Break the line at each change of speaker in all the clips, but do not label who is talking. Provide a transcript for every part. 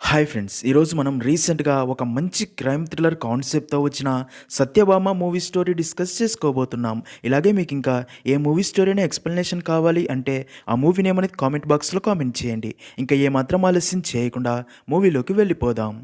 Hi friends ఈరోజు మనం రీసెంట్గా ఒక మంచి క్రైమ్ థ్రిల్లర్ కాన్సెప్ట్తో వచ్చిన సత్యభామ మూవీ స్టోరీ డిస్కస్ చేసుకోబోతున్నాం. ఇలాగే మీకు ఇంకా ఏ మూవీ స్టోరీని ఎక్స్ప్లెనేషన్ కావాలి అంటే ఆ మూవీ నేమ్ అనేది కామెంట్ బాక్స్లో కామెంట్ చేయండి. ఇంకా ఏమాత్రం ఆలస్యం చేయకుండా మూవీలోకి వెళ్ళిపోదాం.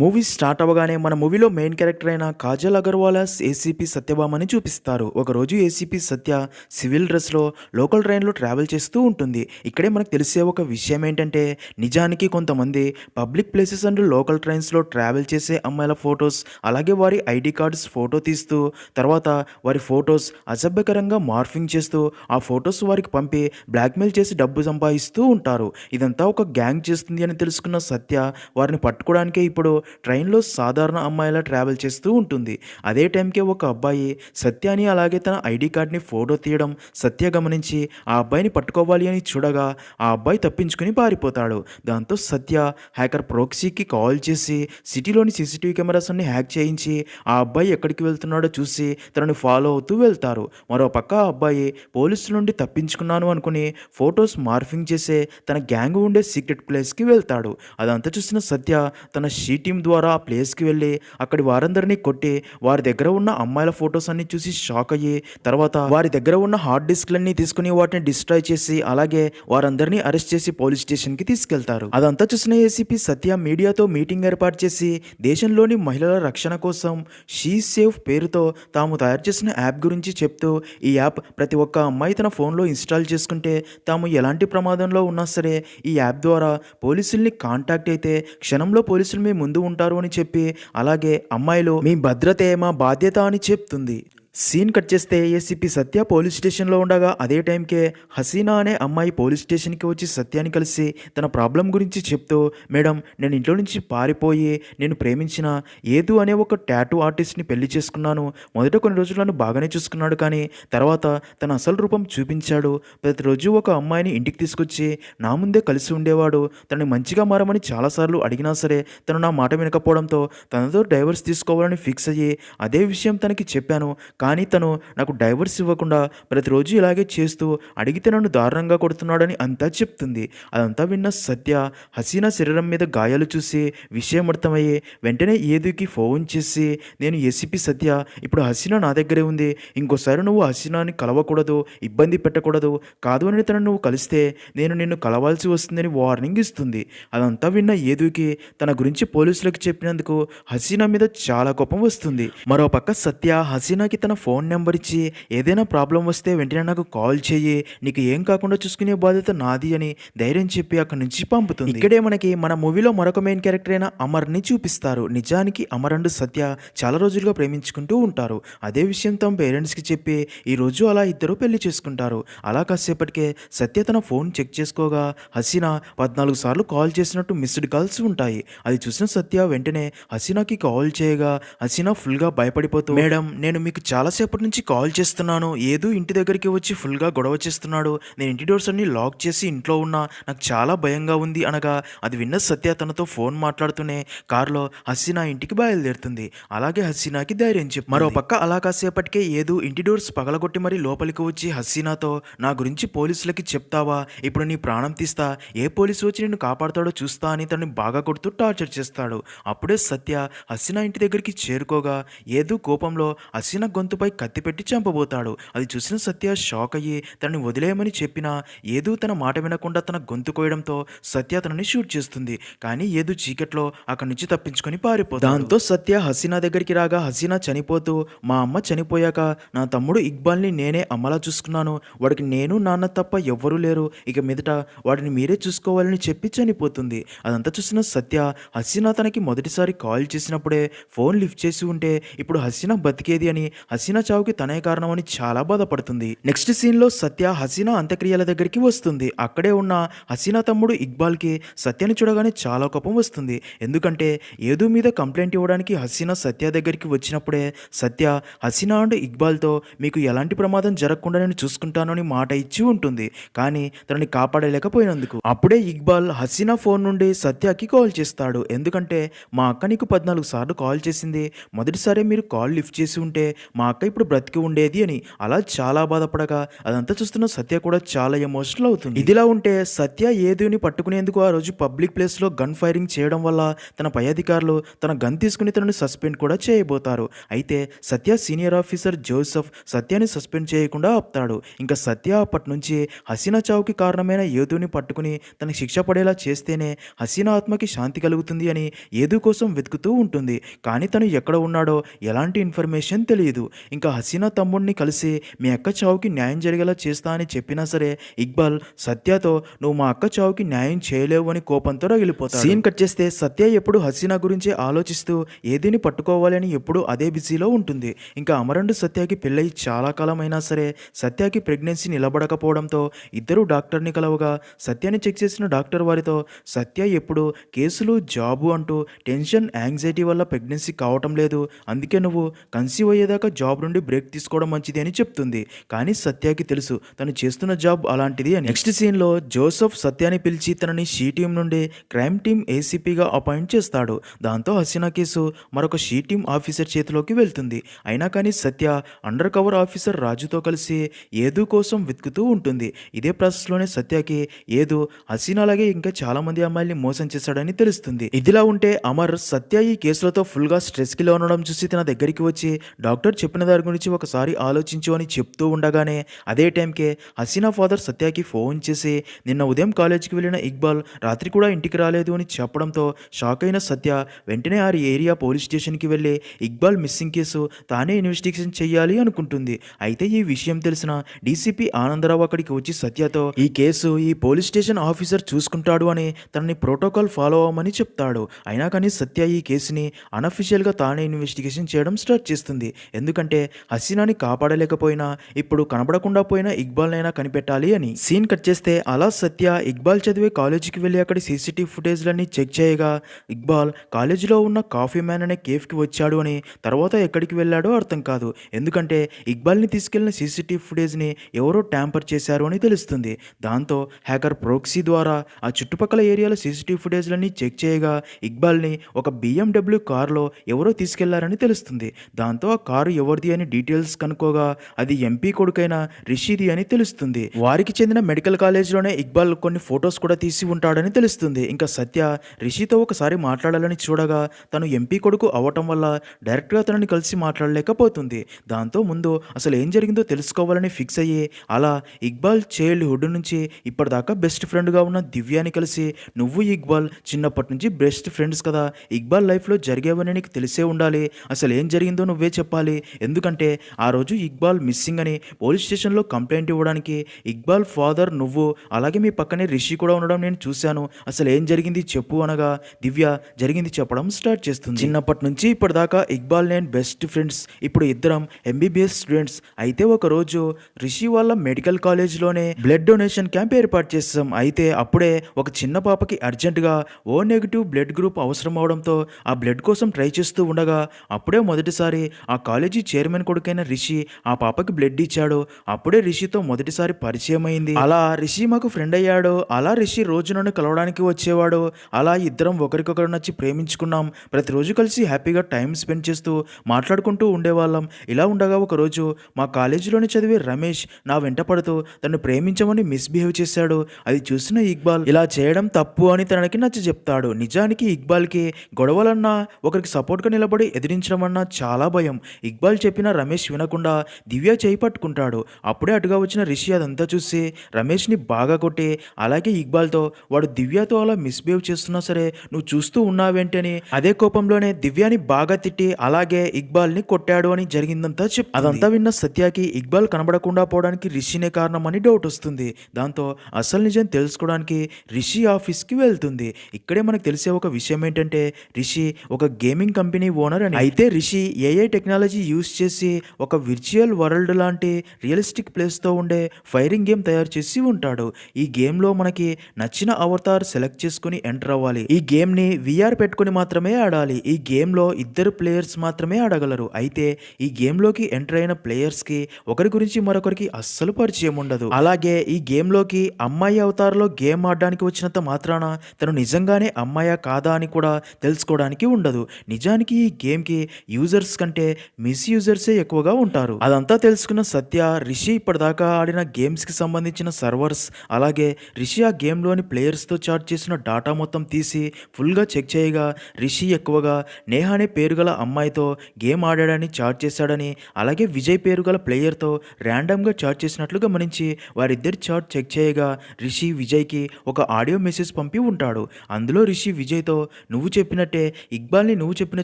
మూవీ స్టార్ట్ అవ్వగానే మన మూవీలో మెయిన్ క్యారెక్టర్ అయిన కాజల్ అగర్వాల్ ఏసీపీ సత్యభామని చూపిస్తారు. ఒకరోజు ఏసీపీ సత్య సివిల్ డ్రెస్లో లోకల్ ట్రైన్లో ట్రావెల్ చేస్తూ ఉంటుంది. ఇక్కడే మనకు తెలిసే ఒక విషయం ఏంటంటే నిజానికి కొంతమంది పబ్లిక్ ప్లేసెస్ అండ్ లోకల్ ట్రైన్స్లో ట్రావెల్ చేసే అమ్మాయిల ఫొటోస్ అలాగే వారి ఐడి కార్డ్స్ ఫోటో తీస్తూ తర్వాత వారి ఫొటోస్ అసభ్యకరంగా మార్ఫింగ్ చేస్తూ ఆ ఫొటోస్ వారికి పంపి బ్లాక్మెయిల్ చేసి డబ్బు సంపాదిస్తూ ఉంటారు. ఇదంతా ఒక గ్యాంగ్ చేస్తుంది అని తెలుసుకున్న సత్య వారిని పట్టుకోవడానికే ఇప్పుడు ట్రైన్లో సాధారణ అమ్మాయిలా ట్రావెల్ చేస్తూ ఉంటుంది. అదే టైంకే ఒక అబ్బాయి సత్యాని అలాగే తన ఐడి కార్డ్ని ఫోటో తీయడం సత్య గమనించి ఆ అబ్బాయిని పట్టుకోవాలి అని చూడగా ఆ అబ్బాయి తప్పించుకుని పారిపోతాడు. దాంతో సత్య హ్యాకర్ ప్రోక్సీకి కాల్ చేసి సిటీలోని సీసీటీవీ కెమెరాస్ అన్ని హ్యాక్ చేయించి ఆ అబ్బాయి ఎక్కడికి వెళ్తున్నాడో చూసి తనని ఫాలో అవుతూ వెళ్తారు. మరో పక్క ఆ అబ్బాయి పోలీసుల నుండి తప్పించుకున్నాను అనుకుని ఫొటోస్ మార్ఫింగ్ చేసే తన గ్యాంగ్ ఉండే సీక్రెట్ ప్లేస్కి వెళ్తాడు. అదంతా చూసిన సత్య తన షీ టీం ద్వారా ఆ ప్లేస్కి వెళ్ళి అక్కడి వారందరినీ కొట్టి వారి దగ్గర ఉన్న అమ్మాయిల ఫొటోస్ అన్ని చూసి షాక్ అయ్యి తర్వాత వారి దగ్గర ఉన్న హార్డ్ డిస్క్లన్నీ తీసుకుని వాటిని డిస్ట్రాయ్ చేసి అలాగే వారందరినీ అరెస్ట్ చేసి పోలీస్ స్టేషన్కి తీసుకెళ్తారు. అదంతా చూసిన ఏసీపీ సత్య మీడియాతో మీటింగ్ ఏర్పాటు చేసి దేశంలోని మహిళల రక్షణ కోసం షీ సేఫ్ పేరుతో తాము తయారు చేసిన యాప్ గురించి చెప్తూ ఈ యాప్ ప్రతి ఒక్క అమ్మాయి తన ఫోన్లో ఇన్స్టాల్ చేసుకుంటే తాము ఎలాంటి ప్రమాదంలో ఉన్నా సరే ఈ యాప్ ద్వారా పోలీసుల్ని కాంటాక్ట్ అయితే క్షణంలో పోలీసులు మీ ముందు ఉంటారు అని చెప్పి అలాగే అమ్మాయిలు మీ భద్రతే మా బాధ్యత అని చెప్తుంది. సీన్ కట్ చేస్తే ఏసీపీ సత్య పోలీస్ స్టేషన్లో ఉండగా అదే టైంకే హసీనా అనే అమ్మాయి పోలీస్ స్టేషన్కి వచ్చి సత్యాన్ని కలిసి తన ప్రాబ్లం గురించి చెప్తూ మేడం నేను ఇంట్లో నుంచి పారిపోయి నేను ప్రేమించిన ఏదు అనే ఒక టాటూ ఆర్టిస్ట్ని పెళ్ళి చేసుకున్నాను. మొదట కొన్ని రోజులు నన్ను బాగానే చూసుకున్నాడు కానీ తర్వాత తన అసలు రూపం చూపించాడు. ప్రతిరోజు ఒక అమ్మాయిని ఇంటికి తీసుకొచ్చి నా ముందే కలిసి ఉండేవాడు. తనని మంచిగా మారమని చాలాసార్లు అడిగినా సరే తను నా మాట వినకపోవడంతో తనతో డైవర్స్ తీసుకోవాలని ఫిక్స్ అయ్యి అదే విషయం తనకి చెప్పాను. కానీ తను నాకు డైవర్స్ ఇవ్వకుండా ప్రతిరోజు ఇలాగే చేస్తూ అడిగితే నన్ను దారుణంగా కొడుతున్నాడని అంతా చెప్తుంది. అదంతా విన్న సత్య హసీనా శరీరం మీద గాయాలు చూసి విషయం అర్థమయ్యి వెంటనే ఏదుకి ఫోన్ చేసి నేను ఏసీపీ సత్య ఇప్పుడు హసీనా నా దగ్గరే ఉంది. ఇంకోసారి నువ్వు హసీనాని కలవకూడదు ఇబ్బంది పెట్టకూడదు. కాదు అని తను నువ్వు కలిస్తే నేను నిన్ను కలవాల్సి వస్తుందని వార్నింగ్ ఇస్తుంది. అదంతా విన్న ఏదుకి తన గురించి పోలీసులకు చెప్పినందుకు హసీనా మీద చాలా కోపం వస్తుంది. మరో పక్క సత్య హసీనాకి తన ఫోన్ నెంబర్ ఇచ్చి ఏదైనా ప్రాబ్లం వస్తే వెంటనే నాకు కాల్ చేయి నీకు ఏం కాకుండా చూసుకునే బాధ్యత నాది అని ధైర్యం చెప్పి అక్కడి నుంచి పంపుతుంది. ఇక్కడే మనకి మన మూవీలో మరొక మెయిన్ క్యారెక్టర్ అయిన అమర్ని చూపిస్తారు. నిజానికి అమర్ అండ్ సత్య చాలా రోజులుగా ప్రేమించుకుంటూ ఉంటారు. అదే విషయం తమ పేరెంట్స్కి చెప్పి ఈ రోజు అలా ఇద్దరు పెళ్ళి చేసుకుంటారు. అలా కాసేపటికే సత్య తన ఫోన్ చెక్ చేసుకోగా హసీనా పద్నాలుగు సార్లు కాల్ చేసినట్టు మిస్డ్ కాల్స్ ఉంటాయి. అది చూసిన సత్య వెంటనే హసీనాకి కాల్ చేయగా హసీనా ఫుల్గా భయపడిపోతూ మేడం నేను మీకు చాలాసేపటి నుంచి కాల్ చేస్తున్నాను. ఏదో ఇంటి దగ్గరికి వచ్చి ఫుల్గా గొడవ చేస్తున్నాడు. నేను ఇంటి డోర్స్ అన్ని లాక్ చేసి ఇంట్లో ఉన్నా. నాకు చాలా భయంగా ఉంది అనగా అది విన్న సత్య తనతో ఫోన్ మాట్లాడుతూనే కారులో హసీనా ఇంటికి బయలుదేరుతుంది. అలాగే హసీనాకి ధైర్యం చెప్పు మరో పక్క అలా కాసేపటికే ఏదో ఇంటి డోర్స్ పగలగొట్టి మరీ లోపలికి వచ్చి హసీనాతో నా గురించి పోలీసులకి చెప్తావా? ఇప్పుడు నీ ప్రాణం తీస్తా. ఏ పోలీసు వచ్చి నిన్ను కాపాడుతాడో చూస్తా అని తనని బాగా కొడుతూ టార్చర్ చేస్తాడు. అప్పుడే సత్య హసీనా ఇంటి దగ్గరికి చేరుకోగా. ఏదో కోపంలో హసీనా గొంతుపై కత్తి పెట్టి చంపబోతాడు. అది చూసిన సత్య షాక్ అయ్యి తనని వదిలేయమని చెప్పినా ఏదో తన మాట వినకుండా తన గొంతు కోయడంతో సత్య తనని షూట్ చేస్తుంది. కానీ ఏదో చీకట్లో అక్కడి నుంచి తప్పించుకొని పారిపోతుంది దాంతో సత్య హసీనా దగ్గరికి రాగా హసీనా చనిపోతూ మా అమ్మ చనిపోయాక నా తమ్ముడు ఇక్బాల్ని నేనే అమ్మలా చూసుకున్నాను. వాడికి నేను నాన్న తప్ప ఎవ్వరూ లేరు. ఇక మీదట వాడిని మీరే చూసుకోవాలని చెప్పి చనిపోతుంది. అదంతా చూసిన సత్య హసీనా తనకి మొదటిసారి కాల్ చేసినప్పుడే ఫోన్ లిఫ్ట్ చేసి ఉంటే ఇప్పుడు హసీనా బతికేది? అని హసీనా చావుకి తనే కారణమని చాలా బాధపడుతుంది. నెక్స్ట్ సీన్లో సత్య హసీనా అంత్యక్రియల దగ్గరికి వస్తుంది. అక్కడే ఉన్న హసీనా తమ్ముడు ఇక్బాల్కి సత్యని చూడగానే చాలా కోపం వస్తుంది. ఎందుకంటే ఏదో మీద కంప్లైంట్ ఇవ్వడానికి హసీనా సత్య దగ్గరికి వచ్చినప్పుడే సత్య హసీనా అండ్ ఇక్బాల్తో మీకు ఎలాంటి ప్రమాదం జరగకుండా నేను చూసుకుంటాను అని మాట ఇచ్చి ఉంటుంది. కానీ తనని కాపాడలేకపోయినందుకు. అప్పుడే ఇక్బాల్ హసీనా ఫోన్ నుండి సత్యకి కాల్ చేస్తాడు. ఎందుకంటే మా అక్క నీకు పద్నాలుగు సార్లు కాల్ చేసింది. మొదటిసారి మీరు కాల్ లిఫ్ట్ చేసి ఉంటే మా అక్క ఇప్పుడు బ్రతికి ఉండేది అని అలా చాలా బాధపడగా అదంతా చూస్తున్న సత్య కూడా చాలా ఎమోషనల్ అవుతుంది. ఇదిలా ఉంటే సత్య ఏదుని పట్టుకునేందుకు ఆ రోజు పబ్లిక్ ప్లేస్లో గన్ ఫైరింగ్ చేయడం వల్ల తన పై అధికారులు తన గన్ తీసుకుని తనని సస్పెండ్ కూడా చేయబోతారు. అయితే సత్య సీనియర్ ఆఫీసర్ జోసెఫ్ సత్యాన్ని సస్పెండ్ చేయకుండా ఆపుతాడు. ఇంకా సత్య అప్పటి నుంచి హసీనా చావుకి కారణమైన ఏదుని పట్టుకుని తనకి శిక్ష పడేలా చేస్తేనే హసీనా ఆత్మకి శాంతి కలుగుతుంది అని ఏదు కోసం వెతుకుతూ ఉంటుంది. కానీ తను ఎక్కడ ఉన్నాడో ఎలాంటి ఇన్ఫర్మేషన్ తెలియదు. ఇంకా హసీనా తమ్ముడిని కలిసి మీ అక్క చావుకి న్యాయం జరిగేలా చేస్తా అని చెప్పినా సరే ఇక్బాల్ సత్యతో నువ్వు మా అక్క చావుకి న్యాయం చేయలేవు అని కోపంతో రగిలిపోతాడు. సీన్ కట్ చేస్తే సత్య ఎప్పుడు హసీనా గురించి ఆలోచిస్తూ ఏదీని పట్టుకోవాలి అని ఎప్పుడు అదే బిజీలో ఉంటుంది. ఇంకా అమరండు సత్యకి పెళ్ళై చాలా కాలం అయినా సరే సత్యకి ప్రెగ్నెన్సీ నిలబడకపోవడంతో ఇద్దరు డాక్టర్ని కలవగా సత్యాన్ని చెక్ చేసిన డాక్టర్ వారితో సత్య ఎప్పుడు కేసులు జాబు అంటూ టెన్షన్ యాంగ్జైటీ వల్ల ప్రెగ్నెన్సీ కావటం లేదు అందుకే నువ్వు కన్సీవ్ అయ్యేదాకా జాబ్ నుండి బ్రేక్ తీసుకోవడం మంచిది అని చెప్తుంది. కానీ సత్యకి తెలుసు తను చేస్తున్న జాబ్ అలాంటిది అని. నెక్స్ట్ సీన్లో జోసఫ్ సత్యాన్ని పిలిచి తనని షీ టీం నుండి క్రైమ్ టీం ఏసీపీగా అపాయింట్ చేస్తాడు. దాంతో హసీనా కేసు మరొక షీ టీం ఆఫీసర్ చేతిలోకి వెళ్తుంది. అయినా కానీ సత్య అండర్ కవర్ ఆఫీసర్ రాజుతో కలిసి ఏదు కోసం వెతుకుతూ ఉంటుంది. ఇదే ప్రాసెస్లోనే సత్యకి ఏదు హసీనా అలాగే ఇంకా చాలా మంది అమ్మాయిల్ని మోసం చేశాడని తెలుస్తుంది. ఇదిలా ఉంటే అమర్ సత్య ఈ కేసులతో ఫుల్గా స్ట్రెస్కి ఉండడం చూసి తన దగ్గరికి వచ్చి డాక్టర్ చెప్పిన దాని గురించి ఒకసారి ఆలోచించు అని చెప్తూ ఉండగానే అదే టైంకే హసీనా ఫాదర్ సత్యకి ఫోన్ చేసి నిన్న ఉదయం కాలేజీకి వెళ్ళిన ఇక్బాల్ రాత్రి కూడా ఇంటికి రాలేదు అని చెప్పడంతో షాక్ అయిన సత్య వెంటనే ఆ ఏరియా పోలీస్ స్టేషన్కి వెళ్ళి ఇక్బాల్ మిస్సింగ్ కేసు తానే ఇన్వెస్టిగేషన్ చేయాలి అనుకుంటుంది. అయితే ఈ విషయం తెలిసిన డీసీపీ ఆనందరావు అక్కడికి వచ్చి సత్యతో ఈ కేసు ఈ పోలీస్ స్టేషన్ ఆఫీసర్ చూసుకుంటాడు అని తనని ప్రోటోకాల్ ఫాలో అవ్వమని చెప్తాడు. అయినా కానీ సత్య ఈ కేసుని అనఫిషియల్గా తానే ఇన్వెస్టిగేషన్ చేయడం స్టార్ట్ చేస్తుంది. ఎందుకంటే హసీనాని కాపాడలేకపోయినా ఇప్పుడు కనబడకుండా పోయిన ఇక్బాల్నైనా కనిపెట్టాలి అని. సీన్ కట్ చేస్తే అలా సత్య ఇక్బాల్ చదివే కాలేజీకి వెళ్ళి అక్కడి సీసీటీవీ ఫుటేజ్లన్నీ చెక్ చేయగా ఇక్బాల్ కాలేజీలో ఉన్న కాఫీ మ్యాన్ అనే కేఫ్కి వచ్చాడు అని తర్వాత ఎక్కడికి వెళ్ళాడో అర్థం కాదు. ఎందుకంటే ఇక్బాల్ని తీసుకెళ్ళిన సీసీటీవీ ఫుటేజ్ని ఎవరో ట్యాంపర్ చేశారు అని తెలుస్తుంది. దాంతో హ్యాకర్ ప్రోక్సీ ద్వారా ఆ చుట్టుపక్కల ఏరియాల సీసీటీవీ ఫుటేజ్లన్నీ చెక్ చేయగా ఇక్బాల్ని ఒక బిఎండబ్ల్యూ కారులో ఎవరో తీసుకెళ్ళారని తెలుస్తుంది. దాంతో ఆ కారు ఎవరు ఎవరిది అని డీటెయిల్స్ కనుక్కోగా అది ఎంపీ కొడుకైన రిషిది అని తెలుస్తుంది. వారికి చెందిన మెడికల్ కాలేజ్లోనే ఇక్బాల్ కొన్ని ఫొటోస్ కూడా తీసి ఉంటాడని తెలుస్తుంది. ఇంకా సత్య రిషితో ఒకసారి మాట్లాడాలని చూడగా తను ఎంపీ కొడుకు అవ్వటం వల్ల డైరెక్ట్గా తనని కలిసి మాట్లాడలేకపోతుంది. దాంతో ముందు అసలు ఏం జరిగిందో తెలుసుకోవాలని ఫిక్స్ అయ్యి అలా ఇక్బాల్ చైల్డ్హుడ్ నుంచి ఇప్పటిదాకా బెస్ట్ ఫ్రెండ్గా ఉన్న దివ్యాని కలిసి నువ్వు ఇక్బాల్ చిన్నప్పటి నుంచి బెస్ట్ ఫ్రెండ్స్ కదా ఇక్బాల్ లైఫ్లో జరిగేవని నీకు తెలిసే ఉండాలి. అసలు ఏం జరిగిందో నువ్వే చెప్పాలి. ఎందుకంటే ఆ రోజు ఇక్బాల్ మిస్సింగ్ అని పోలీస్ స్టేషన్లో కంప్లైంట్ ఇవ్వడానికి ఇక్బాల్ ఫాదర్ నువ్వు అలాగే మీ పక్కనే రిషి కూడా ఉండడం నేను చూశాను. అసలు ఏం జరిగింది చెప్పు అనగా దివ్య జరిగింది చెప్పడం స్టార్ట్ చేస్తుంది. చిన్నప్పటి నుంచి ఇప్పటిదాకా ఇక్బాల్ నేను బెస్ట్ ఫ్రెండ్స్ ఇప్పుడు ఇద్దరం ఎంబీబీఎస్ స్టూడెంట్స్. అయితే ఒకరోజు రిషి వాళ్ళ మెడికల్ కాలేజ్లోనే బ్లడ్ డొనేషన్ క్యాంప్ ఏర్పాటు చేస్తాం అయితే అప్పుడే ఒక చిన్న పాపకి అర్జెంటుగా ఓ నెగిటివ్ బ్లడ్ గ్రూప్ అవసరం అవడంతో ఆ బ్లడ్ కోసం ట్రై చేస్తూ ఉండగా అప్పుడే మొదటిసారి ఆ కాలేజీ చైర్మన్ కొడుకైన రిషి ఆ పాపకి బ్లడ్ ఇచ్చాడు. అప్పుడే రిషితో మొదటిసారి పరిచయం అయింది అలా రిషి మాకు ఫ్రెండ్ అయ్యాడు. అలా రిషి రోజు నన్ను కలవడానికి వచ్చేవాడు. అలా ఇద్దరం ఒకరికొకరు నచ్చి ప్రేమించుకున్నాం. ప్రతిరోజు కలిసి హ్యాపీగా టైం స్పెండ్ చేస్తూ మాట్లాడుకుంటూ ఉండేవాళ్ళం. ఇలా ఉండగా ఒకరోజు మా కాలేజీలోనే చదివే రమేష్ నా వెంట పడుతూ తను ప్రేమించమని మిస్బిహేవ్ చేశాడు. అది చూసిన ఇక్బాల్ ఇలా చేయడం తప్పు అని తనకి నచ్చ చెప్తాడు. నిజానికి ఇక్బాల్కి గొడవలన్నా ఒకరికి సపోర్ట్గా నిలబడి ఎదిరించడం అన్నా చాలా భయం. ఇక్బాల్ చెప్పిన రమేష్ వినకుండా దివ్య చేయి పట్టుకుంటాడు అప్పుడే అటుగా వచ్చిన రిషి అదంతా చూసి రమేష్ని బాగా కొట్టి అలాగే ఇక్బాల్తో వాడు దివ్యతో అలా మిస్బిహేవ్ చేస్తున్నా సరే నువ్వు చూస్తూ ఉన్నావేంటని? అదే కోపంలోనే దివ్యాని బాగా తిట్టి అలాగే ఇక్బాల్ని కొట్టాడు అని జరిగిందంతా చెప్ అదంతా విన్న సత్యకి ఇక్బాల్ కనబడకుండా పోవడానికి రిషినే కారణమని డౌట్ వస్తుంది. దాంతో అసలు నిజం తెలుసుకోవడానికి రిషి ఆఫీస్కి వెళ్తుంది. ఇక్కడే మనకు తెలిసే ఒక విషయం ఏంటంటే రిషి ఒక గేమింగ్ కంపెనీ ఓనర్ అని. అయితే రిషి ఏఐ టెక్నాలజీ యూస్ చేసి ఒక విర్చువల్ వరల్డ్ లాంటి రియలిస్టిక్ ప్లేస్తో ఉండే ఫైరింగ్ గేమ్ తయారు చేసి ఉంటాడు. ఈ గేమ్లో మనకి నచ్చిన అవతార్ సెలెక్ట్ చేసుకుని ఎంటర్ అవ్వాలి. ఈ గేమ్ని విఆర్ పెట్టుకుని మాత్రమే ఆడాలి. ఈ గేమ్లో ఇద్దరు ప్లేయర్స్ మాత్రమే ఆడగలరు. అయితే ఈ గేమ్లోకి ఎంటర్ అయిన ప్లేయర్స్కి ఒకరి గురించి మరొకరికి అస్సలు పరిచయం ఉండదు. అలాగే ఈ గేమ్లోకి అమ్మాయి అవతారలో గేమ్ ఆడడానికి వచ్చినంత మాత్రాన తను నిజంగానే అమ్మాయా కాదా అని కూడా తెలుసుకోవడానికి ఉండదు. నిజానికి ఈ గేమ్కి యూజర్స్ కంటే మిస్యూజ్ యూజర్సే ఎక్కువగా ఉంటారు. అదంతా తెలుసుకున్న సత్య రిషి ఇప్పటిదాకా ఆడిన గేమ్స్కి సంబంధించిన సర్వర్స్ అలాగే రిషి ఆ గేమ్లోని ప్లేయర్స్తో చాట్ చేసిన డాటా మొత్తం తీసి ఫుల్గా చెక్ చేయగా రిషి ఎక్కువగా నేహ అనే పేరు గల అమ్మాయితో గేమ్ ఆడాడని చాట్ చేశాడని అలాగే విజయ్ పేరు గల ప్లేయర్తో ర్యాండమ్గా చాట్ చేసినట్లు గమనించి వారిద్దరి చాట్ చెక్ చేయగా రిషి విజయ్కి ఒక ఆడియో మెసేజ్ పంపి ఉంటాడు. అందులో రిషి విజయ్తో నువ్వు చెప్పినట్టే ఇక్బాల్ని నువ్వు చెప్పిన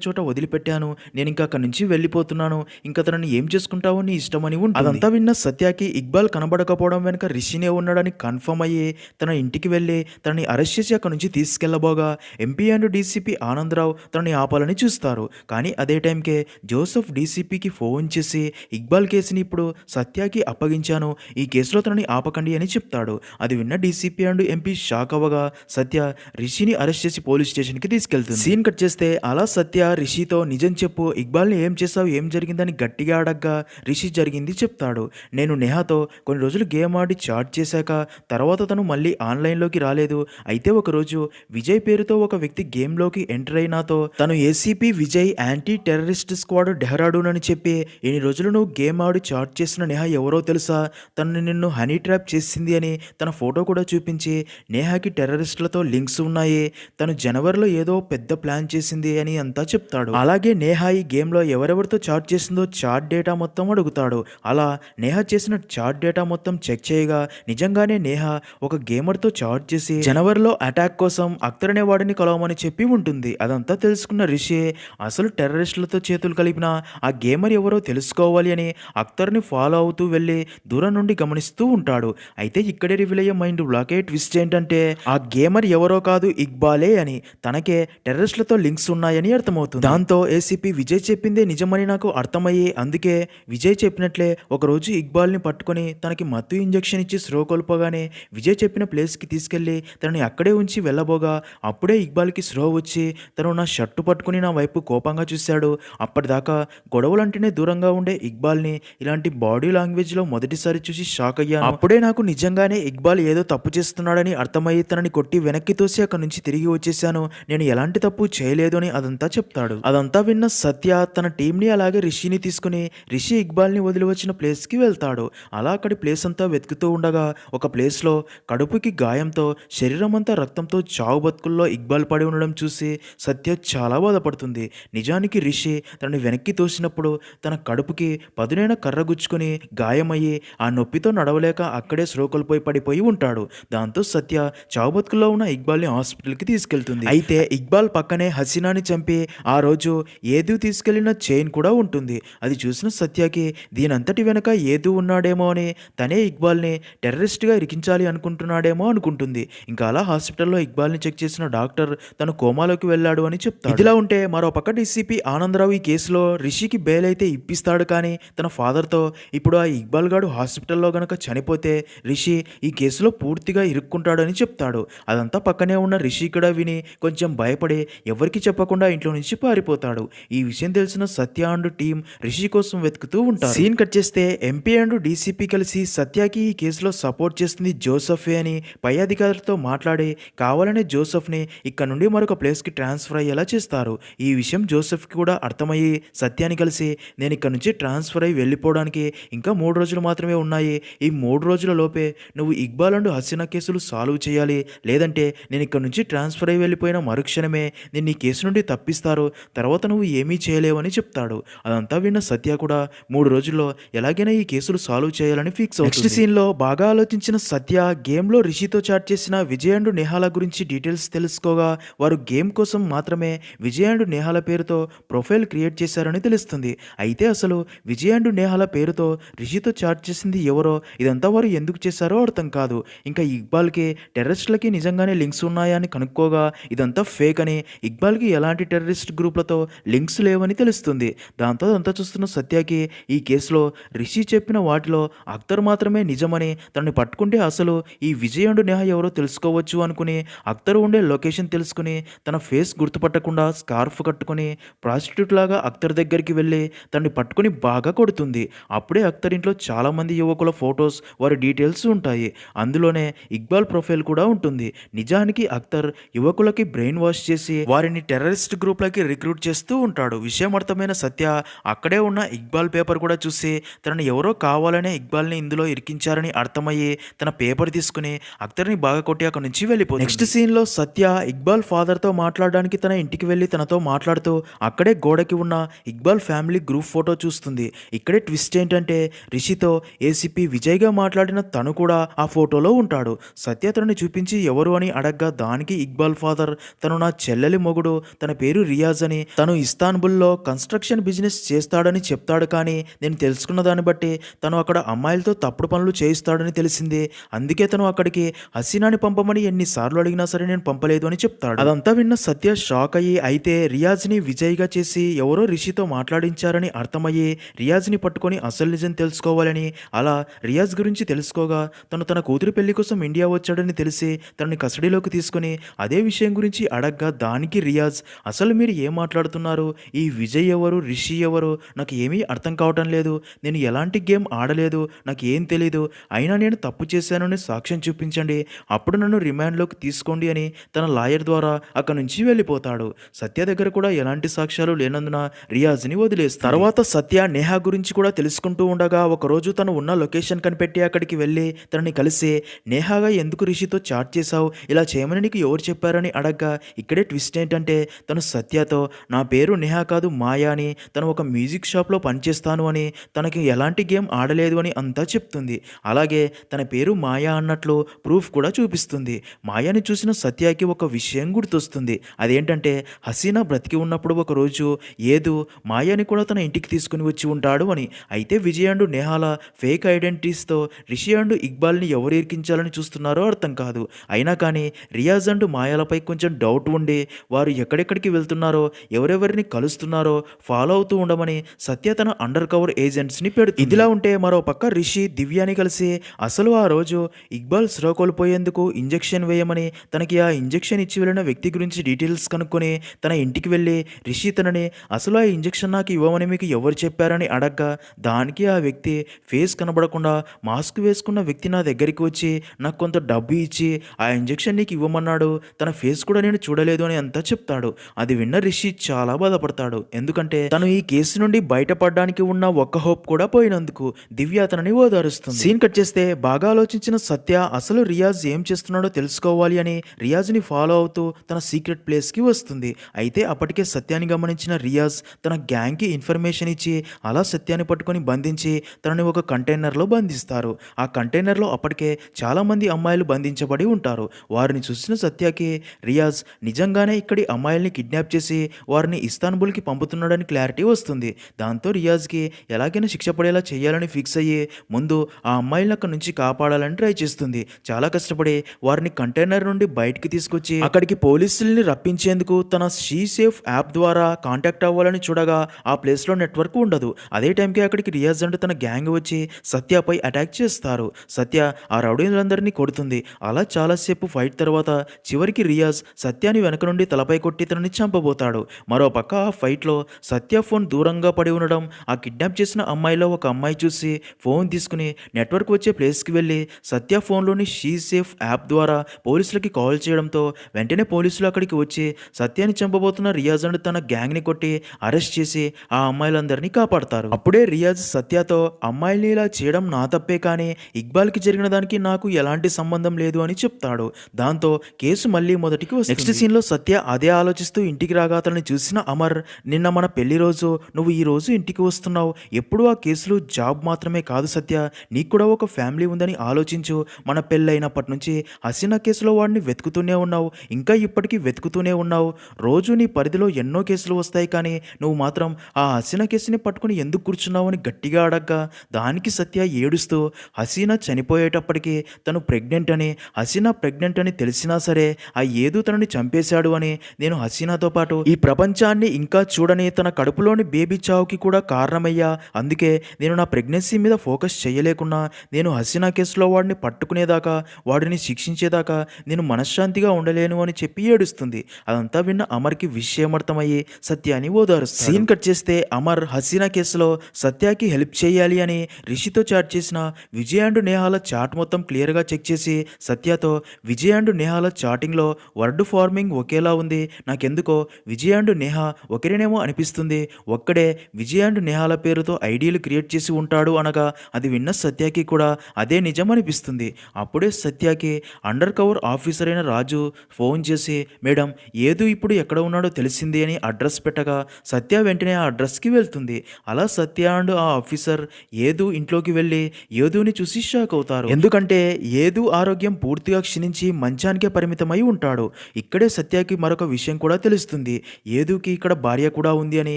చోట వదిలిపెట్టాను. నేను ఇంకా అక్కడి నుంచి వెళ్ళిపోతున్నాను. ఇంకా తనని ఏం చేసుకుంటావో నీ ఇష్టమని ఉంటుంది. అదంతా విన్న సత్యాకి ఇక్బాల్ కనబడకపోవడం వెనుక రిషినే ఉన్నాడని కన్ఫర్మ్ అయ్యి తన ఇంటికి వెళ్ళి తనని అరెస్ట్ చేసి అక్కడి నుంచి తీసుకెళ్ళబోగా ఎంపీ అండ్ డీసీపీ ఆనందరావు తనని ఆపాలని చూస్తారు. కానీ అదే టైంకే జోసెఫ్ డీసీపీకి ఫోన్ చేసి ఇక్బాల్ కేసుని ఇప్పుడు సత్యాకి అప్పగించాను. ఈ కేసులో తనని ఆపకండి అని చెప్తాడు. అది విన్న డీసీపీ అండ్ ఎంపీ షాక్ అవ్వగా సత్య రిషిని అరెస్ట్ చేసి పోలీస్ స్టేషన్కి తీసుకెళ్తుంది. సీన్ కట్ చేస్తే అలా సత్య రిషితో నిజం చెప్పు. ఇక్బాల్ని ఏం చేసావు? ఏం జరిగింది? జరిగిందని గట్టిగా అడగ్గా రిషి జరిగింది చెప్తాడు. నేను నేహాతో కొన్ని రోజులు గేమ్ ఆడి చాట్ చేశాక తర్వాత తను మళ్ళీ ఆన్లైన్లోకి రాలేదు. అయితే ఒకరోజు విజయ్ పేరుతో ఒక వ్యక్తి గేమ్లోకి ఎంటర్ అయినాతో తను ACP Vijay anti terrorist squad Dehradun అని చెప్పి ఎన్ని రోజులు నువ్వు గేమ్ ఆడి చాట్ చేసిన నేహా ఎవరో తెలుసా? తను నిన్ను హనీ ట్రాప్ చేసింది అని తన ఫోటో కూడా చూపించి నేహాకి టెర్రరిస్టులతో లింక్స్ ఉన్నాయి. తను జనవరిలో ఏదో పెద్ద ప్లాన్ చేసింది అని అంతా చెప్తాడు. అలాగే నేహా ఈ గేమ్లో ఎవరెవరితో చాట్ చేసి చేసిందో చాట్ డేటా మొత్తం అడుగుతాడు. అలా నేహా చేసిన చాట్ డేటా మొత్తం చెక్ చేయగా నిజంగానే నేహా ఒక గేమర్తో చాట్ చేసి జనవరిలో అటాక్ కోసం అక్తర్ అనే వాడిని కలవమని చెప్పి ఉంటుంది. అదంతా తెలుసుకున్న రిషి అసలు టెర్రరిస్టులతో చేతులు కలిపిన ఆ గేమర్ ఎవరో తెలుసుకోవాలి అని అక్తర్ని ఫాలో అవుతూ వెళ్ళి దూరం నుండి గమనిస్తూ ఉంటాడు. అయితే ఇక్కడే రివీల్ అయ్యే మైండ్ బ్లాకే ట్విస్ట్ ఏంటంటే ఆ గేమర్ ఎవరో కాదు ఇక్బాలే అని తనకే టెర్రరిస్టులతో లింక్స్ ఉన్నాయని అర్థమవుతుంది. దాంతో ఏసీపీ విజయ్ చెప్పిందే నిజమని నాకు అర్థమయ్యి అందుకే విజయ్ చెప్పినట్లే ఒకరోజు ఇక్బాల్ని పట్టుకొని తనకి మత్తు ఇంజెక్షన్ ఇచ్చి స్రో కోల్పోగానే విజయ్ చెప్పిన ప్లేస్కి తీసుకెళ్ళి తనని అక్కడే ఉంచి వెళ్ళబోగా అప్పుడే ఇక్బాల్కి స్రో వచ్చి తను నా షర్టు పట్టుకుని నా వైపు కోపంగా చూశాడు. అప్పటిదాకా గొడవలంటేనే దూరంగా ఉండే ఇక్బాల్ని ఇలాంటి బాడీ లాంగ్వేజ్లో మొదటిసారి చూసి షాక్ అయ్యాను. అప్పుడే నాకు నిజంగానే ఇక్బాల్ ఏదో తప్పు చేస్తున్నాడని అర్థమయ్యి తనని కొట్టి వెనక్కి తోసి అక్కడి నుంచి తిరిగి వచ్చేసాను నేను ఎలాంటి తప్పు చేయలేదు అని అదంతా చెప్తాడు. అదంతా విన్న సత్య తన టీంని అలాగే రిషిని తీసుకుని రిషి ఇక్బాల్ని వదిలి వచ్చిన ప్లేస్కి వెళ్తాడు. అలా అక్కడి ప్లేస్ అంతా వెతుకుతూ ఉండగా ఒక ప్లేస్లో కడుపుకి గాయంతో శరీరం అంతా రక్తంతో చావు బతుకుల్లో ఇక్బాల్ పడి ఉండడం చూసి సత్య చాలా బాధపడుతుంది. నిజానికి రిషి తనని వెనక్కి తోసినప్పుడు తన కడుపుకి పదునైన కర్ర గుచ్చుకొని గాయమయ్యి ఆ నొప్పితో నడవలేక అక్కడే శ్రోకల్పోయి పడిపోయి ఉంటాడు. దాంతో సత్య చావు బతుకుల్లో ఉన్న ఇక్బాల్ని హాస్పిటల్కి తీసుకెళ్తుంది. అయితే ఇక్బాల్ పక్కనే హసీనాని చంపి ఆ రోజు ఏదు తీసుకెళ్ళిన చైన్ కూడా ఉంటుంది. అది చూసిన సత్యకి దీనంతటి వెనక ఏదు ఉన్నాడేమో అని తనే ఇక్బాల్ని టెర్రరిస్ట్గా ఇరికించాలి అనుకుంటున్నాడేమో అనుకుంటుంది. ఇంకా అలా హాస్పిటల్లో ఇక్బాల్ని చెక్ చేసిన డాక్టర్ తను కోమాలోకి వెళ్ళాడు అని చెప్తాడు. ఇదిలా ఉంటే మరో పక్క డీసీపీ ఆనందరావు ఈ కేసులో రిషికి బెయిల్ అయితే ఇప్పిస్తాడు కానీ తన ఫాదర్తో ఇప్పుడు ఆ ఇక్బాల్ గాడు హాస్పిటల్లో గనక చనిపోతే రిషి ఈ కేసులో పూర్తిగా ఇరుక్కుంటాడని చెప్తాడు. అదంతా పక్కనే ఉన్న రిషి కూడా విని కొంచెం భయపడి ఎవరికి చెప్పకుండా ఇంట్లో నుంచి పారిపోతాడు. ఈ విషయం తెలిసిన సత్య అండ్ టీం రిషి కోసం వెతుకుతూ ఉంటారు. సీన్ కట్ చేస్తే ఎంపీ అండ్ డీసీపీ కలిసి సత్యాకి ఈ కేసులో సపోర్ట్ చేస్తుంది జోసఫే అని పై అధికారులతో మాట్లాడి కావాలనే జోసఫ్ని ఇక్కడ నుండి మరొక ప్లేస్కి ట్రాన్స్ఫర్ అయ్యేలా చేస్తారు. ఈ విషయం జోసెఫ్కి కూడా అర్థమయ్యి సత్యాన్ని కలిసి నేను ఇక్కడ నుంచి ట్రాన్స్ఫర్ అయ్యి వెళ్ళిపోవడానికి ఇంకా మూడు రోజులు మాత్రమే ఉన్నాయి. ఈ మూడు రోజుల లోపే నువ్వు ఇక్బాల్ అండ్ హసీనా కేసులు సాల్వ్ చేయాలి. లేదంటే నేను ఇక్కడ నుంచి ట్రాన్స్ఫర్ అయ్యి వెళ్ళిపోయిన మరుక్షణమే నేను ఈ కేసు నుండి తప్పిస్తారు. తర్వాత నువ్వు ఏమీ చేయలేవని చెప్తాడు. అదంతా విన్న సత్య కూడా మూడు రోజుల్లో ఎలాగైనా ఈ కేసులు సాల్వ్ చేయాలని ఫిక్స్ నెక్స్ట్ సీన్లో బాగా ఆలోచించిన సత్య గేమ్లో రిషితో చాట్ చేసిన విజయ్ అండ్ నేహాల గురించి డీటెయిల్స్ తెలుసుకోగా వారు గేమ్ కోసం మాత్రమే విజయ్ అండ్ నేహాల పేరుతో ప్రొఫైల్ క్రియేట్ చేశారని తెలుస్తుంది. అయితే అసలు విజయ్ అండ్ నేహాల పేరుతో రిషితో చాట్ చేసింది ఎవరో ఇదంతా వారు ఎందుకు చేశారో అర్థం కాదు. ఇంకా ఇక్బాల్కి టెర్రరిస్టులకి నిజంగానే లింక్స్ ఉన్నాయా అని కనుక్కోగా ఇదంతా ఫేక్ అని ఇక్బాల్కి ఎలాంటి టెర్రరిస్ట్ గ్రూప్లతో లింక్స్ లేవని తెలుస్తుంది. దాంతో అంతా చూస్తున్న సత్యకి ఈ కేసులో రిషి చెప్పిన వాటిలో అఖ్తర్ మాత్రమే నిజమని తనని పట్టుకుంటే అసలు ఈ విజయండు నేహ ఎవరో తెలుసుకోవచ్చు అనుకుని అఖ్తర్ ఉండే లొకేషన్ తెలుసుకుని తన ఫేస్ గుర్తుపట్టకుండా స్కార్ఫ్ కట్టుకుని ప్రాస్టిట్యూట్ లాగా అఖ్తర్ దగ్గరికి వెళ్ళి తనని పట్టుకుని బాగా కొడుతుంది. అప్పుడే అఖ్తర్ ఇంట్లో చాలామంది యువకుల ఫొటోస్ వారి డీటెయిల్స్ ఉంటాయి. అందులోనే ఇక్బాల్ ప్రొఫైల్ కూడా ఉంటుంది. నిజానికి అఖ్తర్ యువకులకి బ్రెయిన్ వాష్ చేసి వారిని టెర్రరిస్ట్ గ్రూప్లకి రిక్రూట్ చేస్తూ ఉంటాడు. విషయం అర్థమైన సత్య అక్కడే ఉన్న ఇక్బాల్ పేపర్ కూడా చూసి తనని ఎవరో కావాలనే ఇక్బాల్ని ఇందులో ఇరికించారని అర్థమయ్యి తన పేపర్ తీసుకుని అక్తర్ని బాగా కొట్టి అక్కడి నుంచి వెళ్ళిపోయి నెక్స్ట్ సీన్లో సత్య ఇక్బాల్ ఫాదర్తో మాట్లాడడానికి తన ఇంటికి వెళ్ళి తనతో మాట్లాడుతూ అక్కడే గోడకి ఉన్న ఇక్బాల్ ఫ్యామిలీ గ్రూప్ ఫోటో చూస్తుంది. ఇక్కడే ట్విస్ట్ ఏంటంటే రిషితో ఏసీపీ విజయ్గా మాట్లాడిన తను కూడా ఆ ఫోటోలో ఉంటాడు. సత్య తనని చూపించి ఎవరు అని అడగ్గా దానికి ఇక్బాల్ ఫాదర్ తను నా చెల్లెలి మొగుడు తన పేరు రియాజ్ అని తను ఇస్తాన్బుల్లో కన్స్ట్రక్షన్ బిజినెస్ చేస్తాడని చెప్తాడు కానీ నేను తెలుసుకున్న దాన్ని బట్టి తను అక్కడ అమ్మాయిలతో తప్పుడు పనులు చేయిస్తాడని తెలిసింది. అందుకే తను అక్కడికి హసీనాని పంపమని ఎన్నిసార్లు అడిగినా సరే నేను పంపలేదు అని చెప్తాడు. అదంతా విన్న సత్య షాక్ అయ్యి అయితే రియాజ్ని విజయ్గా చేసి ఎవరో రిషితో మాట్లాడించారని అర్థమయ్యి రియాజ్ని పట్టుకొని అసలు నిజం తెలుసుకోవాలని అలా రియాజ్ గురించి తెలుసుకోగా తను తన కూతురు పెళ్ళి కోసం ఇండియా వచ్చాడని తెలిసి తనని కస్టడీలోకి తీసుకుని అదే విషయం గురించి అడగ్గా దానికి రియాజ్ అసలు మీరు ఏం మాట్లాడుతున్నారు? ఈ విజయ్ ఎవరు? రిషి ఎవరు? నాకు ఏమీ అర్థం కావటం లేదు. నేను ఎలాంటి గేమ్ ఆడలేదు. నాకు ఏం తెలీదు. అయినా నేను తప్పు చేశానని సాక్ష్యం చూపించండి. అప్పుడు నన్ను రిమాండ్లోకి తీసుకోండి అని తన లాయర్ ద్వారా అక్కడి నుంచి వెళ్ళిపోతాడు. సత్య దగ్గర కూడా ఎలాంటి సాక్ష్యాలు లేనందున రియాజ్ని వదిలేసి తర్వాత సత్య నేహా గురించి కూడా తెలుసుకుంటూ ఉండగా ఒకరోజు తను ఉన్న లొకేషన్ కనిపెట్టి అక్కడికి వెళ్ళి తనని కలిసి నేహాగా ఎందుకు రిషితో చాట్ చేశావు? ఇలా చేయమని నీకు ఎవరు చెప్పారని అడగ్గా ఇక్కడే ట్విస్ట్ ఏంటంటే తను సత్యతో నా పేరు నేహా కాదు మాయా అని తను ఒక మ్యూజిక్ షాప్లో పనిచేస్తాను అని తనకి ఎలాంటి గేమ్ ఆడలేదు అని అంతా చెప్తుంది. అలాగే తన పేరు మాయా అన్నట్లు ప్రూఫ్ కూడా చూపిస్తుంది. మాయాని చూసిన సత్యాకి ఒక విషయం గుర్తొస్తుంది. అదేంటంటే హసీనా బ్రతికి ఉన్నప్పుడు ఒకరోజు ఏదో మాయాని కూడా తన ఇంటికి తీసుకుని వచ్చి ఉంటాడు అని. అయితే విజయాండు నేహాల ఫేక్ ఐడెంటిటీస్తో రిషి అండ్ ఇక్బాల్ని ఎవరు ఇరికించాలని చూస్తున్నారో అర్థం కాదు. అయినా కానీ రియాజ్ అండ్ మాయాలపై కొంచెం డౌట్ ఉండి వారు ఎక్కడెక్కడికి వెళ్తున్నారో ఎవరెవరిని కలుస్తున్నారో ఫాలో అవుతూ ఉండమని సత్య తన అండర్ కవర్ ఏజెంట్స్ని పెడుతుంది. ఇదిలా ఉంటే మరో పక్క రిషి దివ్యాని కలిసి అసలు ఆ రోజు ఇక్బాల్ స్రో కోల్పోయేందుకు ఇంజెక్షన్ వేయమని తనకి ఆ ఇంజెక్షన్ ఇచ్చి వెళ్ళిన వ్యక్తి గురించి డీటెయిల్స్ కనుక్కొని తన ఇంటికి వెళ్ళి రిషి తనని అసలు ఆ ఇంజెక్షన్ నాకు ఇవ్వమని మీకు ఎవరు చెప్పారని అడగ్గా దానికి ఆ వ్యక్తి ఫేస్ కనబడకుండా మాస్క్ వేసుకున్న వ్యక్తి నా దగ్గరికి వచ్చి నాకు కొంత డబ్బు ఇచ్చి ఆ ఇంజెక్షన్ నీకు ఇవ్వమన్నాడు. తన ఫేస్ కూడా నేను చూడలేదు అని అంతా చెప్తాడు. అది విన్న రిషి చాలా బాధపడతాడు. ఎందుకంటే తను ఈ కేసు నుండి బయటపడడానికి ఉన్న ఒక్క హోప్ కూడా పోయినందుకు దివ్య అతనిని ఓదారుస్తుంది. సీన్ కట్ చేస్తే బాగా ఆలోచించిన సత్య అసలు రియాజ్ ఏం చేస్తున్నాడో తెలుసుకోవాలి అని రియాజ్ని ఫాలో అవుతూ తన సీక్రెట్ ప్లేస్కి వస్తుంది. అయితే అప్పటికే సత్యాన్ని గమనించిన రియాజ్ తన గ్యాంగ్కి ఇన్ఫర్మేషన్ ఇచ్చి అలా సత్యాన్ని పట్టుకొని బంధించి తనని ఒక కంటైనర్లో బంధిస్తారు. ఆ కంటైనర్లో అప్పటికే చాలామంది అమ్మాయిలు బంధించబడి ఉంటారు. వారిని చూసిన సత్యకి రియాజ్ నిజంగానే ఇక్కడి అమ్మాయిల్ని కిడ్నాప్ చేసి వారిని ఇస్తాన్బుల్కి పంపుతున్నాడని క్లారిటీ వస్తుంది. దాంతో రియాజ్కి ఎలాగైనా శిక్ష పడేలా చేయాలని ఫిక్స్ అయ్యి ముందు ఆ అమ్మాయిలను అక్కడి నుంచి కాపాడాలని ట్రై చేస్తుంది. చాలా కష్టపడి వారిని కంటైనర్ నుండి బయటికి తీసుకొచ్చి అక్కడికి పోలీసుల్ని రప్పించేందుకు తన షీ సేఫ్ యాప్ ద్వారా కాంటాక్ట్ అవ్వాలని చూడగా ఆ ప్లేస్లో నెట్వర్క్ ఉండదు. అదే టైంకి అక్కడికి రియాజ్ అంటే తన గ్యాంగ్ వచ్చి సత్యపై అటాక్ చేస్తారు. సత్య ఆ రౌడీలందరినీ కొడుతుంది. అలా చాలాసేపు ఫైట్ తర్వాత చివరికి రియాజ్ సత్యాని వెనక నుండి తలపై కొట్టి తనని చంపబోతాడు. మరో పక్క ఆ ఫైట్లో సత్య ఫోన్ దూరం దూరంగా పడి ఉండడం ఆ కిడ్నాప్ చేసిన అమ్మాయిలో ఒక అమ్మాయి చూసి ఫోన్ తీసుకుని నెట్వర్క్ వచ్చే ప్లేస్కి వెళ్ళి సత్య ఫోన్లోని షీ సేఫ్ యాప్ ద్వారా పోలీసులకి కాల్ చేయడంతో వెంటనే పోలీసులు అక్కడికి వచ్చి సత్యాన్ని చంపబోతున్న రియాజ్ అండ్ తన గ్యాంగ్ని కొట్టి అరెస్ట్ చేసి ఆ అమ్మాయిలందరినీ కాపాడతారు. అప్పుడే రియాజ్ సత్యతో అమ్మాయిల్ని ఇలా చేయడం నా తప్పే కానీ ఇక్బాల్కి జరిగిన దానికి నాకు ఎలాంటి సంబంధం లేదు అని చెప్తాడు. దాంతో కేసు మళ్ళీ మొదటికి నెక్స్ట్ సీన్లో సత్య అదే ఆలోచిస్తూ ఇంటికి రాగా అతన్ని చూసిన అమర్ నిన్న మన పెళ్ళి రోజు నువ్వు ఈ రోజు ఇంటికి వస్తున్నావు. ఎప్పుడు ఆ కేసులు జాబ్ మాత్రమే కాదు సత్య. నీకు కూడా ఒక ఫ్యామిలీ ఉందని ఆలోచించు. మన పెళ్ళైనప్పటి నుంచి హసీనా కేసులో వాడిని వెతుకుతూనే ఉన్నావు. ఇంకా ఇప్పటికీ వెతుకుతూనే ఉన్నావు. రోజు నీ పరిధిలో ఎన్నో కేసులు వస్తాయి కానీ నువ్వు మాత్రం ఆ హసీనా కేసుని పట్టుకుని ఎందుకు కూర్చున్నావు అని గట్టిగా అడగ్గా. దానికి సత్య ఏడుస్తూ హసీనా చనిపోయేటప్పటికీ తను ప్రెగ్నెంట్ అని హసీనా ప్రెగ్నెంట్ అని తెలిసినా సరే ఆ ఏదో తనని చంపేశాడు అని నేను హసీనాతో పాటు ఈ ప్రపంచాన్ని ఇంకా చూడని తన కడుపులోని బేబీ చావుకి కూడా కారణమయ్యా. అందుకే నేను నా ప్రెగ్నెన్సీ మీద ఫోకస్ చేయలేకున్నా. నేను హసీనా కేసులో వాడిని పట్టుకునేదాకా వాడిని శిక్షించేదాకా నేను మనశ్శాంతిగా ఉండలేను అని చెప్పి ఏడుస్తుంది. అదంతా విన్న అమర్కి విషయం అర్థమయ్యి సత్యాన్ని ఓదారుస్తుంది సీన్ కట్ చేస్తే అమర్ హసీనా కేసులో సత్యాకి హెల్ప్ చేయాలి అని రిషితో చాట్ చేసిన విజయ్ అండ్ నేహాల చాట్ మొత్తం క్లియర్గా చెక్ చేసి సత్యతో విజయ్ అండ్ నేహాల చాటింగ్లో వర్డ్ ఫార్మింగ్ ఒకేలా ఉంది. నాకెందుకో విజయ్ అండ్ నేహా ఒకరినేమో అనిపిస్తుంది. ఒక్క ఇక్కడే విజయ్ అండ్ నేహాల పేరుతో ఐడియాలు క్రియేట్ చేసి ఉంటాడు అనగా అది విన్న సత్యకి కూడా అదే నిజం అనిపిస్తుంది అప్పుడే సత్యకి అండర్ కవర్ ఆఫీసర్ అయిన రాజు ఫోన్ చేసి మేడం ఏదో ఇప్పుడు ఎక్కడ ఉన్నాడో తెలిసింది అని అడ్రస్ పెట్టగా సత్య వెంటనే ఆ అడ్రస్కి వెళ్తుంది. అలా సత్య అండ్ ఆ ఆఫీసర్ ఏదు ఇంట్లోకి వెళ్ళి ఏదుని చూసి షాక్ అవుతారు. ఎందుకంటే ఏదు ఆరోగ్యం పూర్తిగా క్షీణించి మంచానికే పరిమితమై ఉంటాడు. ఇక్కడే సత్యకి మరొక విషయం కూడా తెలుస్తుంది. ఏదుకి ఇక్కడ భార్య కూడా ఉంది అని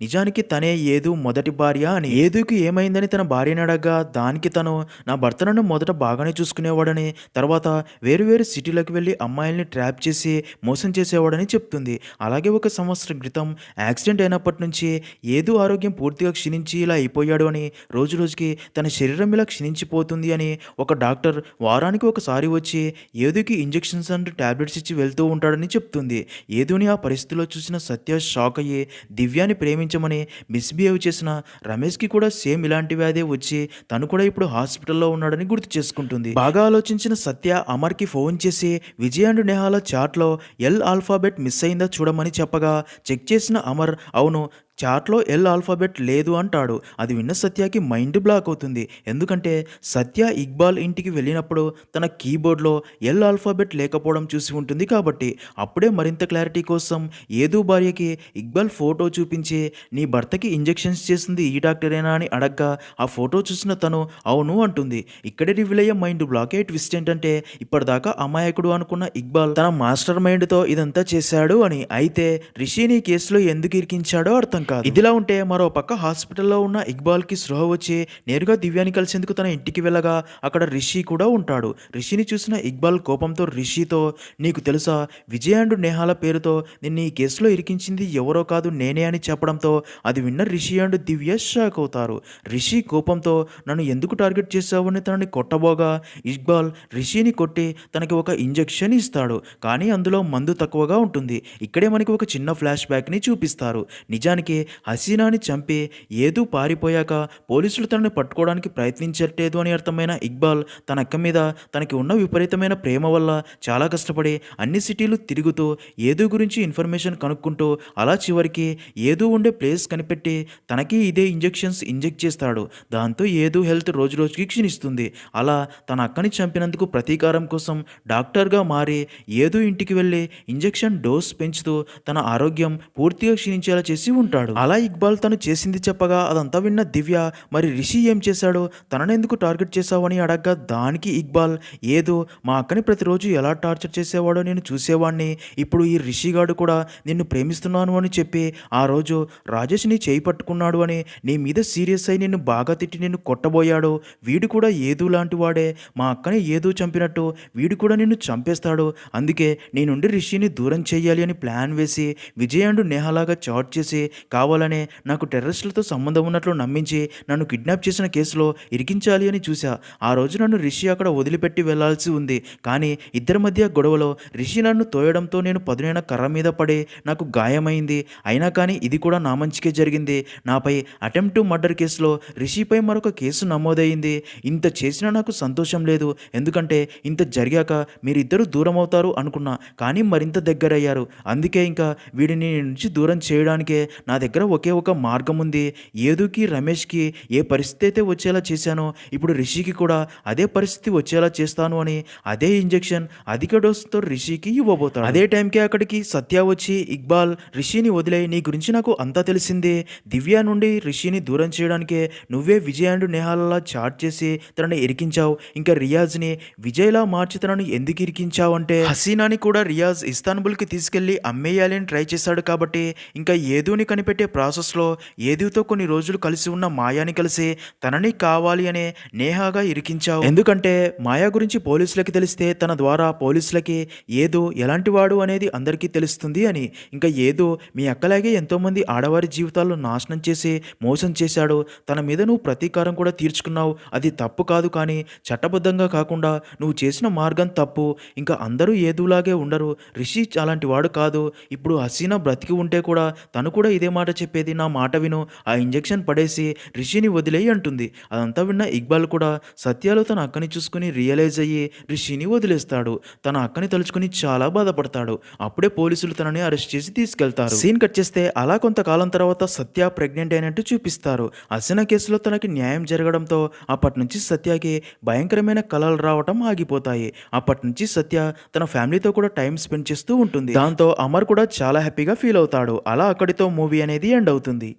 నిజానికి తనే ఏదు మొదటి భార్య అని. ఏదుకి ఏమైందని తన భార్యని అడగ్గా దానికి తను నా భర్త నన్ను మొదట బాగానే చూసుకునేవాడని తర్వాత వేరు వేరు సిటీలకు వెళ్ళి అమ్మాయిల్ని ట్రాప్ చేసి మోసం చేసేవాడని చెప్తుంది. అలాగే ఒక సంవత్సరం క్రితం యాక్సిడెంట్ అయినప్పటి నుంచి ఏదు ఆరోగ్యం పూర్తిగా క్షీణించి ఇలా అయిపోయాడు అని రోజు రోజుకి తన శరీరం ఇలా క్షీణించిపోతుంది అని ఒక డాక్టర్ వారానికి ఒకసారి వచ్చి ఏదుకి ఇంజెక్షన్స్ అండ్ టాబ్లెట్స్ ఇచ్చి వెళ్తూ ఉంటాడని చెప్తుంది. ఏదుని ఆ పరిస్థితిలో చూసిన సత్య షాక్ అయ్యి దివ్యాని ప్రేమించమని మిస్బిహేవ్ చేసిన రమేష్కి కూడా సేమ్ ఇలాంటి వ్యాధి వచ్చి తను కూడా ఇప్పుడు హాస్పిటల్లో ఉన్నాడని గుర్తు చేసుకుంటుంది. బాగా ఆలోచించిన సత్య అమర్కి ఫోన్ చేసి విజయ్ అండ్ నేహాల చాట్లో ఎల్ ఆల్ఫాబెట్ మిస్ అయిందా చూడమని చెప్పగా చెక్ చేసిన అమర్ అవును చాట్లో ఎల్ ఆల్ఫాబెట్ లేదు అంటాడు. అది విన్న సత్యకి మైండ్ బ్లాక్ అవుతుంది. ఎందుకంటే సత్య ఇక్బాల్ ఇంటికి వెళ్ళినప్పుడు తన కీబోర్డ్లో ఎల్ ఆల్ఫాబెట్ లేకపోవడం చూసి ఉంటుంది కాబట్టి అప్పుడే మరింత క్లారిటీ కోసం ఏదో భార్యకి ఇక్బాల్ ఫోటో చూపించి నీ భర్తకి ఇంజెక్షన్స్ చేసింది ఈ డాక్టరేనా అని అడగ్గా ఆ ఫోటో చూసిన తను అవును అంటుంది. ఇక్కడే రివీల్ అయ్యే మైండ్ బ్లాక్ అయ్యే ట్విస్ట్ ఏంటంటే ఇప్పటిదాకా అమాయకుడు అనుకున్న ఇక్బాల్ తన మాస్టర్ మైండ్తో ఇదంతా చేశాడు అని. అయితే రిషిని కేసులో ఎందుకు ఇరికించాడో అర్థం కాదు. ఇదిలా ఉంటే మరో పక్క హాస్పిటల్లో ఉన్న ఇక్బాల్కి స్పృహ వచ్చి నేరుగా దివ్యాని కలిసేందుకు తన ఇంటికి వెళ్ళగా అక్కడ రిషి కూడా ఉంటాడు. రిషిని చూసిన ఇక్బాల్ కోపంతో రిషితో నీకు తెలుసా విజయ్ అండ్ నేహాల పేరుతో నిన్ను ఈ కేసులో ఇరికించింది ఎవరో కాదు నేనే అని చెప్పడంతో అది విన్న రిషి అండ్ దివ్య షాక్ అవుతారు. రిషి కోపంతో నన్ను ఎందుకు టార్గెట్ చేశావని తనని కొట్టబోగా? ఇక్బాల్ రిషిని కొట్టి తనకి ఒక ఇంజెక్షన్ ఇస్తాడు. కానీ అందులో మందు తక్కువగా ఉంటుంది. ఇక్కడే మనకి ఒక చిన్న ఫ్లాష్ బ్యాక్ని చూపిస్తారు. నిజానికి హసీనాని చంపి ఏదో పారిపోయాక పోలీసులు తనని పట్టుకోవడానికి ప్రయత్నించట్లేదు అని అర్థమైన ఇక్బాల్ తన అక్క మీద తనకి ఉన్న విపరీతమైన ప్రేమ వల్ల చాలా కష్టపడి అన్ని సిటీలు తిరుగుతూ ఏదో గురించి ఇన్ఫర్మేషన్ కనుక్కుంటూ అలా చివరికి ఏదో ఉండే ప్లేస్ కనిపెట్టి తనకి ఇదే ఇంజెక్షన్స్ ఇంజెక్ట్ చేస్తాడు. దాంతో ఏదో హెల్త్ రోజు రోజుకి క్షీణిస్తుంది. అలా తన అక్కని చంపినందుకు ప్రతీకారం కోసం డాక్టర్గా మారి ఏదో ఇంటికి వెళ్ళి ఇంజెక్షన్ డోస్ పెంచుతూ తన ఆరోగ్యం పూర్తిగా క్షీణించేలా చేసి ఉంటాడు. అలా ఇక్బాల్ తను చేసింది చెప్పగా అదంతా విన్న దివ్య మరి రిషి ఏం చేశాడు? తననెందుకు టార్గెట్ చేశావని అడగ్గా దానికి ఇక్బాల్ ఏదో మా అక్కని ప్రతిరోజు ఎలా టార్చర్ చేసేవాడో నేను చూసేవాడిని ఇప్పుడు ఈ రిషిగాడు కూడా నిన్ను ప్రేమిస్తున్నాను అని చెప్పి ఆ రోజు రాజేష్ నీ చేయి పట్టుకున్నాడు అని నీ మీద సీరియస్ అయి నిన్ను బాగా తిట్టి నిన్ను కొట్టబోయాడు. వీడు కూడా ఏదో లాంటి వాడే. మా అక్కని ఏదో చంపినట్టు వీడు కూడా నిన్ను చంపేస్తాడు. అందుకే నీ నుండి రిషిని దూరం చేయాలి అని ప్లాన్ వేసి విజయ్ అండ్ నేహలాగా చాట్ చేసి కావాలనే నాకు టెర్రరిస్టులతో సంబంధం ఉన్నట్లు నమ్మించి నన్ను కిడ్నాప్ చేసిన కేసులో ఇరికించాలి అని చూశా. ఆ రోజు నన్ను రిషి అక్కడ వదిలిపెట్టి వెళ్ళాల్సి ఉంది. కానీ ఇద్దరి మధ్య గొడవలో రిషి నన్ను తోయడంతో నేను పదునైన కర్ర మీద పడి నాకు గాయమైంది. అయినా కానీ ఇది కూడా నా మంచికే జరిగింది. నాపై అటెంప్ట్ టు మర్డర్ కేసులో రిషిపై మరొక కేసు నమోదైంది ఇంత చేసినా నాకు సంతోషం లేదు. ఎందుకంటే ఇంత జరిగాక మీరిద్దరూ దూరం అవుతారు అనుకున్నా. కానీ మరింత దగ్గరయ్యారు. అందుకే ఇంకా వీడిని నుంచి దూరం చేయడానికే నా దగ్గర ఒకే ఒక మార్గం ఉంది ఏదుకి రమేష్కి ఏ పరిస్థితి అయితే వచ్చేలా చేశానో ఇప్పుడు రిషికి కూడా అదే పరిస్థితి వచ్చేలా చేస్తాను అని అదే ఇంజెక్షన్ అధిక డోసుతో రిషికి ఇవ్వబోతాడు. అదే టైంకి అక్కడికి సత్య వచ్చి ఇక్బాల్ రిషిని వదిలే నీ గురించి నాకు అంతా తెలిసింది. దివ్య నుండి రిషిని దూరం చేయడానికే నువ్వే విజయ్ అండ్ నేహాలలా చాట్ చేసి తనని ఇరికించావు ఇంకా రియాజ్ని విజయ్లా మార్చి తనను ఎందుకు ఇరికించావు అంటే హసీనాని కూడా రియాజ్ ఇస్తాన్బుల్కి తీసుకెళ్ళి అమ్మేయాలి అని ట్రై చేశాడు కాబట్టి ఇంకా ఏదోని కనిపి పెట్టే ప్రాసెస్లో ఏదూతో కొన్ని రోజులు కలిసి ఉన్న మాయాని కలిసి తనని కావాలి అనే నేహాగా ఇరికించావు. ఎందుకంటే మాయా గురించి పోలీసులకి తెలిస్తే తన ద్వారా పోలీసులకి ఏదో ఎలాంటి వాడు అనేది అందరికీ తెలుస్తుంది అని. ఇంకా ఏదో మీ అక్కలాగే ఎంతోమంది ఆడవారి జీవితాల్లో నాశనం చేసి మోసం చేశాడు తన మీద నువ్వు ప్రతీకారం కూడా తీర్చుకున్నావు. అది తప్పు కాదు కానీ చట్టబద్ధంగా కాకుండా నువ్వు చేసిన మార్గం తప్పు. ఇంకా అందరూ ఏదోలాగే ఉండరు. రిషి అలాంటి వాడు కాదు. ఇప్పుడు హసీనా బ్రతికి ఉంటే కూడా తను కూడా ఇదే మాట చెప్పేది నా మాట విను ఆ ఇంజెక్షన్ పడేసి రిషిని వదిలేయి అంటుంది. అదంతా విన్న ఇక్బాల్ కూడా సత్యాలు తన అక్కని చూసుకుని రియలైజ్ అయ్యి రిషిని వదిలేస్తాడు. తన అక్కని తలుచుకుని చాలా బాధపడతాడు. అప్పుడే పోలీసులు తనని అరెస్ట్ చేసి తీసుకెళ్తారు. సీన్ కట్ చేస్తే అలా కొంతకాలం తర్వాత సత్య ప్రెగ్నెంట్ అయినట్టు చూపిస్తారు. అసిన కేసులో తనకి న్యాయం జరగడంతో అప్పటి నుంచి సత్యకి భయంకరమైన కళలు రావటం ఆగిపోతాయి. అప్పటి నుంచి సత్య తన ఫ్యామిలీతో కూడా టైం స్పెండ్ చేస్తూ ఉంటుంది. దాంతో అమర్ కూడా చాలా హ్యాపీగా ఫీల్ అవుతాడు. అలా అక్కడితో మూవీ అనేది ఎండ్ అవుతుంది.